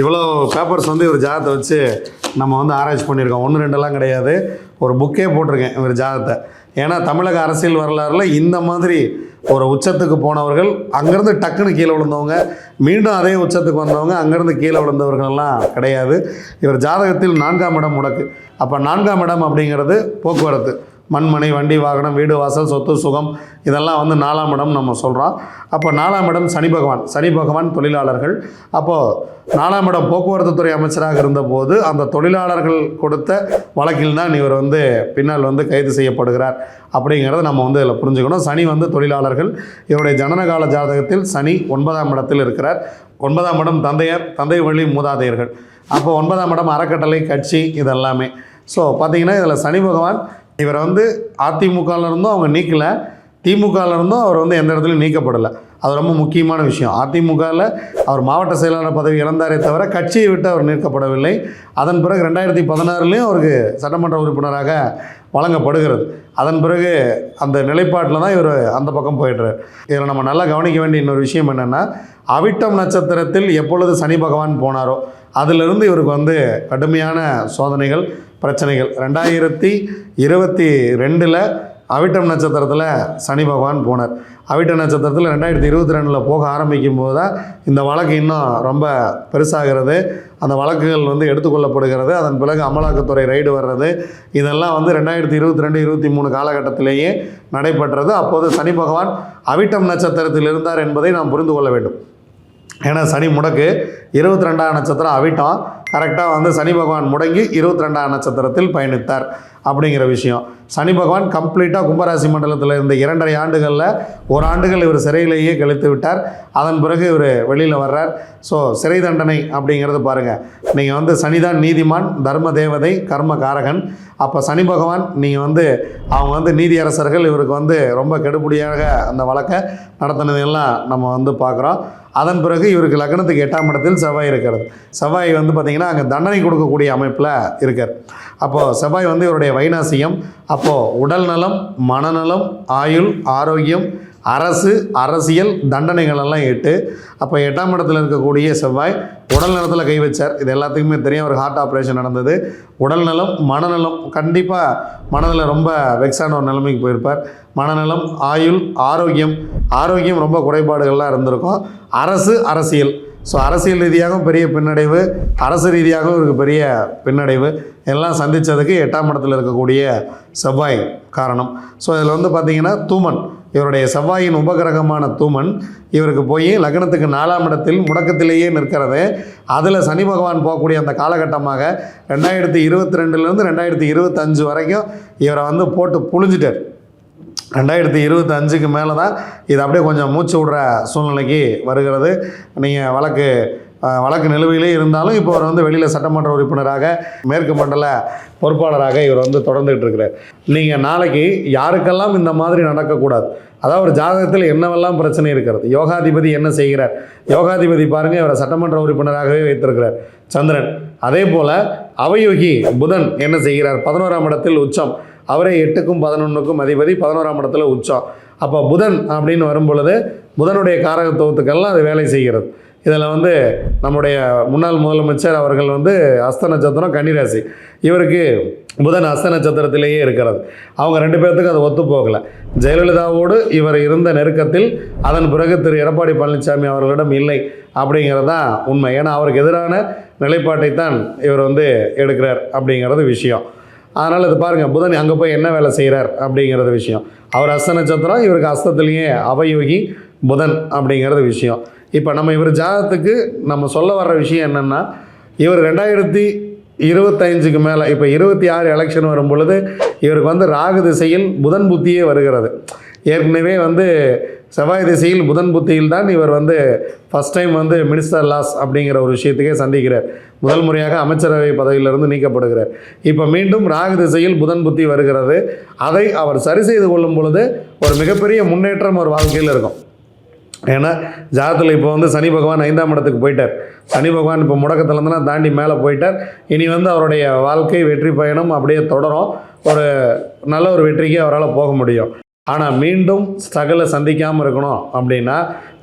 இவ்வளோ பேப்பர்ஸ் வந்து இவர் ஜாதத்தை வச்சு நம்ம வந்து ஆராய்ச்சி பண்ணியிருக்கோம். ஒன்று ரெண்டெல்லாம் கிடையாது. ஒரு புக்கே போட்டிருக்கேன் இவர் ஜாதத்தை ஏன்னா தமிழக அரசியல் வரலாறுல இந்த மாதிரி ஒரு உச்சத்துக்கு போனவர்கள் அங்கேருந்து டக்குன்னு கீழே விழுந்தவங்க மீண்டும் அதே உச்சத்துக்கு வந்தவங்க அங்கேருந்து கீழே விழுந்தவர்கள்லாம் கிடையாது. இவர் ஜாதகத்தில் நான்காம் இடம் முடக்கு. அப்போ நான்காம் இடம் அப்படிங்கிறது போக்குவரத்து. மண்மனை வண்டி வாகனம் வீடு வாசல் சொத்து சுகம் இதெல்லாம் வந்து நாலாம் இடம் நம்ம சொல்கிறோம் அப்போ நாலாம் இடம் சனி பகவான். சனி பகவான் தொழிலாளர்கள். அப்போது நாலாம் இடம் போக்குவரத்து துறை அமைச்சராக இருந்தபோது அந்த தொழிலாளர்கள் கொடுத்த வழக்கில் தான் இவர் வந்து பின்னால் வந்து கைது செய்யப்படுகிறார். அப்படிங்கிறத நம்ம வந்து இதில் புரிஞ்சுக்கணும். சனி வந்து தொழிலாளர்கள். இவருடைய ஜனனகால ஜாதகத்தில் சனி ஒன்பதாம் இடத்தில் இருக்கிறார். ஒன்பதாம் இடம் தந்தையார் தந்தை வழி மூதாதையர்கள். அப்போ ஒன்பதாம் இடம் அறக்கட்டளை கட்சி இதெல்லாமே. ஸோ பார்த்தீங்கன்னா இதில் சனி பகவான் இவரை வந்து அதிமுகவில் இருந்தும் அவங்க நீக்கலை. திமுகவில் இருந்தும் அவர் வந்து எந்த இடத்துலையும் நீக்கப்படலை. அது ரொம்ப முக்கியமான விஷயம். அதிமுகவில் அவர் மாவட்ட செயலாளர் பதவி இழந்தாரே தவிர கட்சியை விட்டு அவர் நிற்கப்படவில்லை அதன் பிறகு ரெண்டாயிரத்தி பதினாறுலேயும் அவருக்கு சட்டமன்ற உறுப்பினராக வழங்கப்படுகிறது. அதன் பிறகு அந்த நிலைப்பாட்டில் தான் இவர் அந்த பக்கம் போயிடுறார். இதில் நம்ம நல்லா கவனிக்க வேண்டிய இன்னொரு விஷயம் என்னென்னா அவிட்டம் நட்சத்திரத்தில் எப்பொழுது சனி பகவான் போனாரோ அதிலிருந்து இவருக்கு வந்து கடுமையான சோதனைகள் பிரச்சனைகள். ரெண்டாயிரத்தி இருபத்தி ரெண்டில் அவிட்டம் நட்சத்திரத்தில் சனி பகவான் போனார். அவிட்ட நட்சத்திரத்தில் ரெண்டாயிரத்தி இருபத்தி ரெண்டில் போக ஆரம்பிக்கும் போது தான் இந்த வழக்கு இன்னும் ரொம்ப பெருசாகிறது. அந்த வழக்குகள் வந்து எடுத்துக்கொள்ளப்படுகிறது. அதன் பிறகு அமலாக்கத்துறை ரைடு வர்றது. இதெல்லாம் வந்து ரெண்டாயிரத்தி இருபத்தி ரெண்டு இருபத்தி மூணு காலகட்டத்திலேயே நடைபெற்றது. அப்போது சனி பகவான் அவிட்டம் நட்சத்திரத்தில் இருந்தார் என்பதை நாம் புரிந்து கொள்ள வேண்டும். ஏன்னா சனி முடக்கு. இருபத்தி ரெண்டாம் நட்சத்திரம் அவிட்டம். கரெக்டாக வந்து சனி பகவான் முடங்கி இருபத்தி ரெண்டாம் நட்சத்திரத்தில் பயணித்தார் அப்படிங்கிற விஷயம். சனி பகவான் கம்ப்ளீட்டாக கும்பராசி மண்டலத்தில் இருந்த இரண்டரை ஆண்டுகளில் ஒரு ஆண்டுகள் இவர் சிறையிலேயே கழித்து விட்டார். அதன் பிறகு இவர் வெளியில் வர்றார். ஸோ சிறை தண்டனை அப்படிங்கிறது பாருங்கள் நீங்கள் வந்து சனிதான் நீதிமான் தர்ம தேவதை கர்ம காரகன். அப்போ சனி பகவான் நீங்கள் வந்து அவங்க வந்து நீதியரசர்கள் இவருக்கு வந்து ரொம்ப கெடுபடியாக அந்த வழக்கை நடத்தினதெல்லாம் நம்ம வந்து பார்க்குறோம் அதன் பிறகு இவருக்கு லக்னத்துக்கு எட்டாம் இடத்தில் செவ்வாய் இருக்கிறது. செவ்வாய் வந்து பார்த்திங்கன்னா அங்கே தண்டனை கொடுக்கக்கூடிய அமைப்பில் இருக்கார். அப்போது செவ்வாய் வந்து இவருடைய வைநாசியம் அப்போது உடல் நலம் மனநலம் ஆயுள் ஆரோக்கியம் அரசு அரசியல் தண்டனைகள் எல்லாம் எட்டு அப்போ எட்டாம் இடத்துல இருக்கக்கூடிய செவ்வாய் உடல் நலத்தில் கை வச்சார். இது எல்லாத்துக்குமே தெரியும் ஒரு ஹார்ட் ஆப்ரேஷன் நடந்தது. உடல் நலம் மனநலம் கண்டிப்பாக மனதில் ரொம்ப வெக்ஸான ஒரு நிலைமைக்கு போயிருப்பார். மனநலம் ஆயுள் ஆரோக்கியம் ஆரோக்கியம் ரொம்ப குறைபாடுகள்லாம் இருந்திருக்கும். அரசு அரசியல். ஸோ அரசியல் ரீதியாகவும் பெரிய பின்னடைவு அரசு ரீதியாகவும் இவருக்கு பெரிய பின்னடைவு. எல்லாம் சந்தித்ததுக்கு எட்டாம் இடத்துல இருக்கக்கூடிய செவ்வாய் காரணம். ஸோ இதில் வந்து பார்த்திங்கன்னா தூமன். இவருடைய செவ்வாயின் உபகிரகமான தூமன் இவருக்கு போய் லக்னத்துக்கு நாலாம் இடத்தில் முடக்கத்திலேயே நிற்கிறது. அதில் சனி பகவான் போகக்கூடிய அந்த காலகட்டமாக ரெண்டாயிரத்தி இருபத்தி ரெண்டுலேருந்து ரெண்டாயிரத்தி இருபத்தஞ்சு வரைக்கும் இவரை வந்து போட்டு புழிஞ்சிட்டார். ரெண்டாயிரத்தி இருபத்தி அஞ்சுக்கு மேலே தான் இது அப்படியே கொஞ்சம் மூச்சு விடுற சூழ்நிலைக்கு வருகிறது. நீங்கள் வழக்கு வழக்கு நிலுவையிலே இருந்தாலும் இப்போ அவர் வந்து வெளியில் சட்டமன்ற உறுப்பினராக மேற்கு மண்டல பொறுப்பாளராக இவர் வந்து தொடர்ந்துகிட்டு இருக்கிறார். நீங்கள் நாளைக்கு யாருக்கெல்லாம் இந்த மாதிரி நடக்கக்கூடாது? அதாவது ஒரு ஜாதகத்தில் என்னவெல்லாம் பிரச்சனை இருக்கிறது? யோகாதிபதி என்ன செய்கிறார்? யோகாதிபதி பாருங்கள் இவரை சட்டமன்ற உறுப்பினராகவே வைத்திருக்கிறார் சந்திரன். அதே போல் அவயோகி புதன் என்ன செய்கிறார்? பதினோராம் இடத்தில் உச்சம். அவரே எட்டுக்கும் பதினொன்றுக்கும் அதிபதி பதினோராம் இடத்துல உச்சம். அப்போ புதன் அப்படின்னு வரும் பொழுது புதனுடைய காரகத்துவத்துக்கெல்லாம் அது வேலை செய்கிறது. இதில் வந்து நம்முடைய முன்னாள் முதலமைச்சர் அவர்கள் வந்து அஸ்த நட்சத்திரம் கன்னிராசி. இவருக்கு புதன் அஸ்த நட்சத்திரத்திலேயே இருக்கிறது அவங்க ரெண்டு பேர்த்துக்கும் அது ஒத்து போகலை. ஜெயலலிதாவோடு இவர் இருந்த நெருக்கத்தில் அதன் பிறகு திரு எடப்பாடி பழனிசாமி அவர்களிடம் இல்லை அப்படிங்கிறது தான் உண்மை. ஏன்னா அவருக்கு எதிரான நிலைப்பாட்டை தான் இவர் வந்து எடுக்கிறார் அப்படிங்கிறது விஷயம். அதனால் இது பாருங்கள் புதன் அங்கே போய் என்ன வேலை செய்கிறார் அப்படிங்கிறது விஷயம். அவர் அஸ்த நட்சத்திரம் இவருக்கு அஸ்தத்துலேயே அவயோகி புதன் அப்படிங்கிறது விஷயம். இப்போ நம்ம இவர் ஜாதகத்துக்கு நம்ம சொல்ல வர்ற விஷயம் என்னென்னா இவர் ரெண்டாயிரத்தி இருபத்தஞ்சுக்கு மேலே இப்போ இருபத்தி ஆறு எலெக்ஷன் வரும் பொழுது இவருக்கு வந்து ராகு திசையில் புதன் புத்தியே வருகிறது. ஏற்கனவே வந்து செவ்வாய் திசையில் புதன் புத்தியில் தான் இவர் வந்து ஃபஸ்ட் டைம் வந்து மினிஸ்டர் லாஸ் அப்படிங்கிற ஒரு விஷயத்துக்கே சந்திக்கிறார். முதல் முறையாக அமைச்சரவை பதவியிலிருந்து நீக்கப்படுகிறார். இப்போ மீண்டும் ராகு திசையில் புதன் புத்தி வருகிறது. அதை அவர் சரி செய்து கொள்ளும் பொழுது ஒரு மிகப்பெரிய முன்னேற்றம் ஒரு வாழ்க்கையில் இருக்கும். ஏன்னா ஜாதத்தில் இப்போ வந்து சனி பகவான் ஐந்தாம் இடத்துக்கு போயிட்டார். சனி பகவான் இப்போ முடக்கத்துலேருந்துலாம் தாண்டி மேலே போயிட்டார். இனி வந்து அவருடைய வாழ்க்கை வெற்றி பயணம் அப்படியே தொடரும். ஒரு நல்ல ஒரு வெற்றிக்கு அவரால் போக முடியும். ஆனால் மீண்டும் ஸ்ட்ரகிளை சந்திக்காமல் இருக்கணும் அப்படின்னா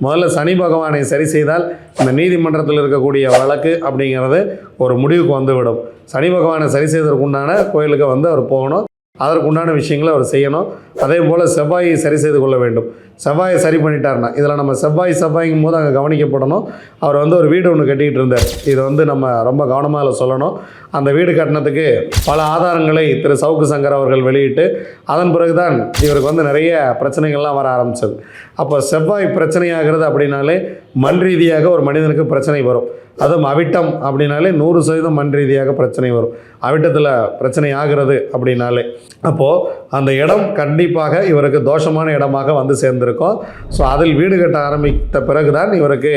முதல்ல சனி பகவானை சரி செய்தால் இந்த நீதிமன்றத்தில் இருக்கக்கூடிய வழக்கு அப்படிங்கிறது ஒரு முடிவுக்கு வந்துவிடும். சனி பகவானை சரி செய்வதற்குண்டான கோயிலுக்கு வந்து அவர் போகணும். அதற்கு உண்டான விஷயங்களை அவர் செய்யணும். அதே போல் செவ்வாயை சரி செய்து கொள்ள வேண்டும். செவ்வாயை சரி பண்ணிட்டாருன்னா இதில் நம்ம செவ்வாய் செவ்வாய்ங்கும் போது அங்கே கவனிக்கப்படணும். அவர் வந்து ஒரு வீடு ஒன்று கட்டிக்கிட்டு இருந்தார். இதை வந்து நம்ம ரொம்ப கவனமாக அதில் சொல்லணும். அந்த வீடு கட்டினத்துக்கு பல ஆதாரங்களை திரு சவுக்கு சங்கர் அவர்கள் வெளியிட்டு அதன் பிறகுதான் இவருக்கு வந்து நிறைய பிரச்சனைகள்லாம் வர ஆரம்பித்தது அப்போ செவ்வாய் பிரச்சனையாகிறது அப்படின்னாலே மண் ரீதியாக ஒரு மனிதனுக்கு பிரச்சனை வரும். அதுவும் அவிட்டம் அப்படின்னாலே நூறு சதவீதம் மண் ரீதியாக பிரச்சனை வரும். அவிட்டத்தில் பிரச்சனை ஆகிறது அப்படின்னாலே. அப்போது அந்த இடம் கண்டிப்பாக இவருக்கு தோஷமான இடமாக வந்து சேர்ந்திருக்கும். ஸோ அதில் வீடு கட்ட ஆரம்பித்த பிறகு தான் இவருக்கு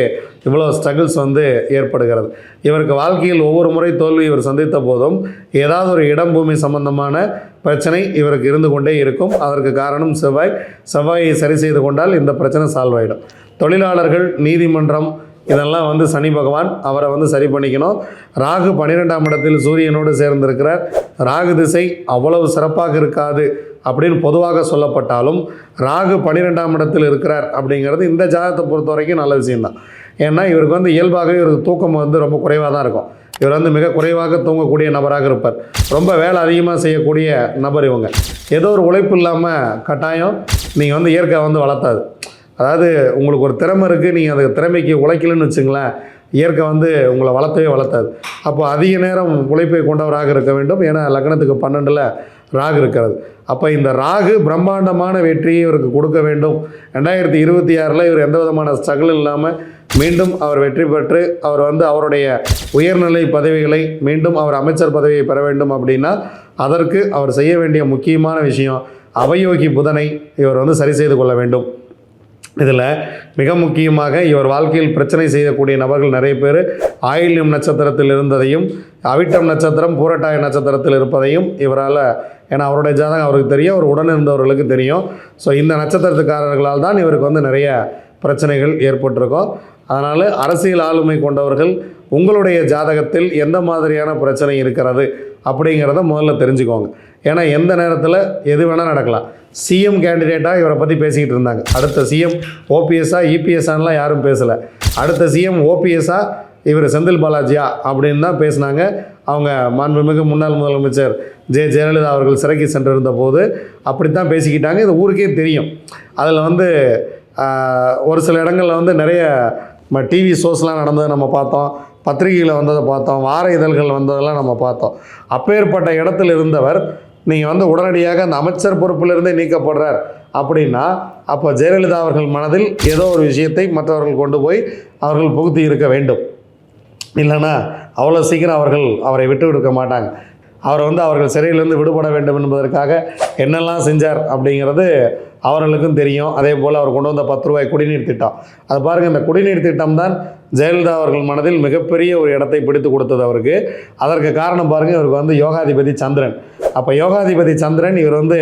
இவ்வளோ ஸ்ட்ரகிள்ஸ் வந்து ஏற்படுகிறது. இவருக்கு வாழ்க்கையில் ஒவ்வொரு முறை தோல்வி இவர் சந்தித்த போதும் ஏதாவது ஒரு இடம் பூமி சம்பந்தமான பிரச்சனை இவருக்கு இருந்து கொண்டே இருக்கும். அதற்கு காரணம் செவ்வாய். செவ்வாயை சரி செய்து கொண்டால் இந்த பிரச்சனை சால்வ் ஆகிடும் தொழிலாளர்கள் நீதிமன்றம் இதெல்லாம் வந்து சனி பகவான் அவரை வந்து சரி பண்ணிக்கணும். ராகு பன்னிரெண்டாம் இடத்தில் சூரியனோடு சேர்ந்திருக்கிறார். ராகு திசை அவ்வளவு சிறப்பாக இருக்காது அப்படின்னு பொதுவாக சொல்லப்பட்டாலும் ராகு பன்னிரெண்டாம் இடத்தில் இருக்கிறார் அப்படிங்கிறது இந்த ஜாதகத்தை பொறுத்த வரைக்கும் நல்ல விஷயம்தான். ஏன்னா இவருக்கு வந்து இயல்பாகவே இவருக்கு தூக்கம் வந்து ரொம்ப குறைவாக தான் இருக்கும். இவர் வந்து மிக குறைவாக தூங்கக்கூடிய நபராக இருப்பார். ரொம்ப வேலை அதிகமாக செய்யக்கூடிய நபர் இவங்க. ஏதோ ஒரு உழைப்பு இல்லாமல் கட்டாயம் நீங்கள் வந்து இயற்கை வந்து வளர்த்தாது. அதாவது உங்களுக்கு ஒரு திறமை இருக்குது நீங்கள் அந்த திறமைக்கு உழைக்கலன்னு வச்சுங்களேன் இயற்கை வந்து உங்களை வளர்த்தவே வளர்த்தாது. அப்போ அதிக நேரம் உழைப்பை கொண்டவராக இருக்க வேண்டும். ஏன்னா லக்னத்துக்கு பன்னெண்டில் ராகு இருக்கிறது. அப்போ இந்த ராகு பிரம்மாண்டமான வெற்றியை இவருக்கு கொடுக்க வேண்டும். ரெண்டாயிரத்தி இருபத்தி ஆறில் இவர் எந்த விதமான ஸ்ட்ரகிள் இல்லாமல் மீண்டும் அவர் வெற்றி பெற்று அவர் வந்து அவருடைய உயர்நிலை பதவிகளை மீண்டும் அவர் அமைச்சர் பதவியை பெற வேண்டும் அப்படின்னா அதற்கு அவர் செய்ய வேண்டிய முக்கியமான விஷயம் அவயோகி புதனை இவர் வந்து சரி செய்து கொள்ள வேண்டும். இதில் மிக முக்கியமாக இவர் வாழ்க்கையில் பிரச்சனை செய்யக்கூடிய நபர்கள் நிறைய பேர் ஆயில்யம் நட்சத்திரத்தில் இருந்ததையும் அவிட்டம் நட்சத்திரம் பூரட்டாய நட்சத்திரத்தில் இருப்பதையும் இவரால் ஏன்னா அவருடைய ஜாதகம் அவருக்கு தெரியும் அவர் உடன் இருந்தவர்களுக்கு தெரியும். ஸோ இந்த நட்சத்திரத்துக்காரர்களால் தான் இவருக்கு வந்து நிறைய பிரச்சனைகள் ஏற்பட்டிருக்கும். அதனால் அரசியல் ஆளுமை கொண்டவர்கள் உங்களுடைய ஜாதகத்தில் எந்த மாதிரியான பிரச்சனை இருக்கிறது அப்படிங்கிறத முதல்ல தெரிஞ்சுக்கோங்க. ஏன்னா எந்த நேரத்தில் எது வேணால் நடக்கலாம். சிஎம் கேண்டிடேட்டாக இவரை பற்றி பேசிக்கிட்டு இருந்தாங்க. அடுத்த சிஎம் ஓபிஎஸ்ஸா இபிஎஸ்ஆன்லாம் யாரும் பேசலை. அடுத்த சிஎம் ஓபிஎஸ்ஸா இவர் செந்தில் பாலாஜியா அப்படின்னு தான் பேசினாங்க. அவங்க மாண்புமிகு முன்னாள் முதலமைச்சர் ஜெ ஜெயலலிதா அவர்கள் சிறைக்கு சென்றிருந்த போது அப்படித்தான் பேசிக்கிட்டாங்க. இது ஊருக்கே தெரியும். அதில் வந்து ஒரு சில இடங்களில் வந்து நிறைய டிவி ஷோஸ்லாம் நடந்ததை நம்ம பார்த்தோம். பத்திரிகையில் வந்ததை பார்த்தோம். வார இதழ்கள் வந்ததெல்லாம் நம்ம பார்த்தோம். அப்பேற்பட்ட இடத்துல இருந்தவர் நீங்கள் வந்து உடனடியாக அந்த அமைச்சர் பொறுப்பிலிருந்தே நீக்கப்படுறார் அப்படின்னா அப்போ ஜெயலலிதா அவர்கள் மனதில் ஏதோ ஒரு விஷயத்தை மற்றவர்கள் கொண்டு போய் அவர்கள் புகுத்தி இருக்க வேண்டும். இல்லைன்னா அவ்வளோ சீக்கிரம் அவர்கள் அவரை விட்டு கொடுக்க மாட்டாங்க. அவர் வந்து அவர்கள் சிறையிலிருந்து விடுபட வேண்டும் என்பதற்காக என்னெல்லாம் செஞ்சார் அப்படிங்கிறது அவர்களுக்கும் தெரியும். அதே போல் அவர் கொண்டு வந்த பத்து ரூபாய் குடிநீர் திட்டம். அது பாருங்கள் இந்த குடிநீர் திட்டம் தான் ஜெயலலிதா அவர்கள் மனதில் மிகப்பெரிய ஒரு இடத்தை பிடித்து கொடுத்தது அவருக்கு. அதற்கு காரணம் பாருங்கள் இவருக்கு வந்து யோகாதிபதி சந்திரன். அப்போ யோகாதிபதி சந்திரன் இவர் வந்து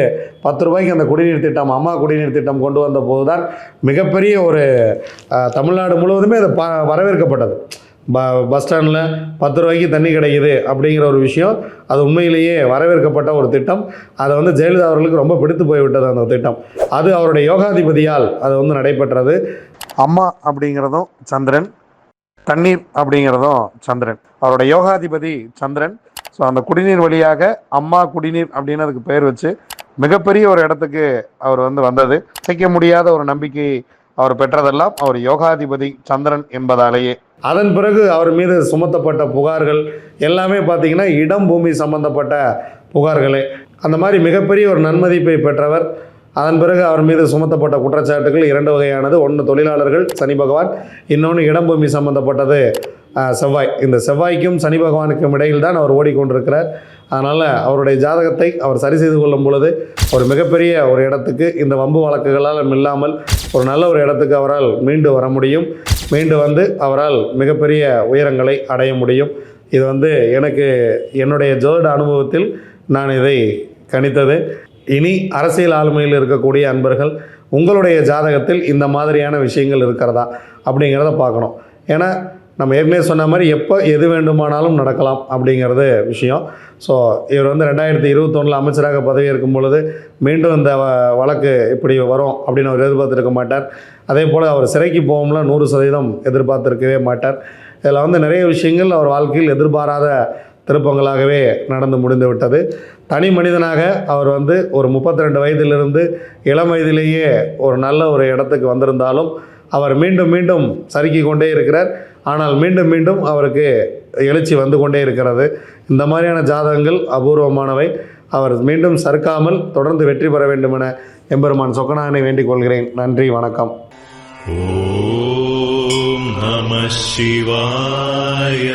பத்து ரூபாய்க்கு அந்த குடிநீர் திட்டம் அம்மா குடிநீர் திட்டம் கொண்டு வந்த போது தான் மிகப்பெரிய ஒரு தமிழ்நாடு முழுவதுமே அது ப வரவேற்கப்பட்டது. ப பஸ் ஸ்டாண்டில் பத்து ரூபாய்க்கு தண்ணி கிடைக்குது அப்படிங்கிற ஒரு விஷயம் அது உண்மையிலேயே வரவேற்கப்பட்ட ஒரு திட்டம். அதை வந்து ஜெயலலிதா அவர்களுக்கு ரொம்ப பிடித்து போய்விட்டது அந்த திட்டம். அது அவருடைய யோகாதிபதியால் அது வந்து நடைபெற்றது. அம்மா அப்படிங்கிறதும் சந்திரன் தண்ணீர் அப்படிங்கிறதும் சந்திரன். அவருடைய யோகாதிபதி சந்திரன் ஸோ அந்த குடிநீர் வழியாக அம்மா குடிநீர் அப்படின்னு அதுக்கு பெயர் வச்சு மிகப்பெரிய ஒரு இடத்துக்கு அவர் வந்து வந்தது. அசைக்க முடியாத ஒரு நம்பிக்கை அவர் பெற்றதெல்லாம் அவர் யோகாதிபதி சந்திரன் என்பதாலேயே. அதன் பிறகு அவர் மீது சுமத்தப்பட்ட புகார்கள் எல்லாமே பார்த்தீங்கன்னா இடம் பூமி சம்பந்தப்பட்ட புகார்களே. அந்த மாதிரி மிகப்பெரிய ஒரு நன்மதிப்பை பெற்றவர் அதன் பிறகு அவர் மீது சுமத்தப்பட்ட குற்றச்சாட்டுகள் இரண்டு வகையானது. ஒன்று தொழிலாளர்கள் சனி பகவான். இன்னொன்று இடம் பூமி சம்பந்தப்பட்டது. செவ்வாய். இந்த செவ்வாய்க்கும் சனி பகவானுக்கும் இடையில் தான் அவர் ஓடிக்கொண்டிருக்கிறார். அதனால் அவருடைய ஜாதகத்தை அவர் சரி செய்து கொள்ளும் பொழுது ஒரு மிகப்பெரிய ஒரு இடத்துக்கு இந்த வம்பு வழக்குகளால் இல்லாமல் ஒரு நல்ல ஒரு இடத்துக்கு அவரால் மீண்டு வர முடியும். மீண்டு வந்து அவரால் மிகப்பெரிய உயரங்களை அடைய முடியும். இது வந்து எனக்கு என்னுடைய ஜோதிட அனுபவத்தில் நான் இதை கணித்தது. இனி அரசியல் ஆளுமையில் இருக்கக்கூடிய அன்பர்கள் உங்களுடைய ஜாதகத்தில் இந்த மாதிரியான விஷயங்கள் இருக்கிறதா அப்படிங்கிறத பார்க்கணும். ஏன்னா நம்ம ஏற்கனவே சொன்ன மாதிரி எப்போ எது வேண்டுமானாலும் நடக்கலாம் அப்படிங்கிறது விஷயம். ஸோ இவர் வந்து ரெண்டாயிரத்தி இருபத்தொன்னில் அமைச்சராக பதவி இருக்கும் பொழுது மீண்டும் இந்த வழக்கு இப்படி வரும் அப்படின்னு அவர் எதிர்பார்த்துருக்க மாட்டார். அதே போல் அவர் சிறைக்கு போகும்ல நூறு சதவீதம் எதிர்பார்த்துருக்கவே மாட்டார். இதில் வந்து நிறைய விஷயங்கள் அவர் வாழ்க்கையில் எதிர்பாராத திருப்பங்களாகவே நடந்து முடிந்து விட்டது தனி மனிதனாக அவர் வந்து ஒரு முப்பத்தி ரெண்டு வயதிலிருந்து இளம் வயதிலேயே ஒரு நல்ல ஒரு இடத்துக்கு வந்திருந்தாலும் அவர் மீண்டும் மீண்டும் சறுக்கி கொண்டே இருக்கிறார். ஆனால் மீண்டும் மீண்டும் அவருக்கு எழுச்சி வந்து கொண்டே இருக்கிறது. இந்த மாதிரியான ஜாதகங்கள் அபூர்வமானவை. அவர் மீண்டும் சறுக்காமல் தொடர்ந்து வெற்றி பெற வேண்டும் என எம்பெருமான் சொக்கனாகனை வேண்டிக் கொள்கிறேன். நன்றி வணக்கம். ஓம் நம சிவாய.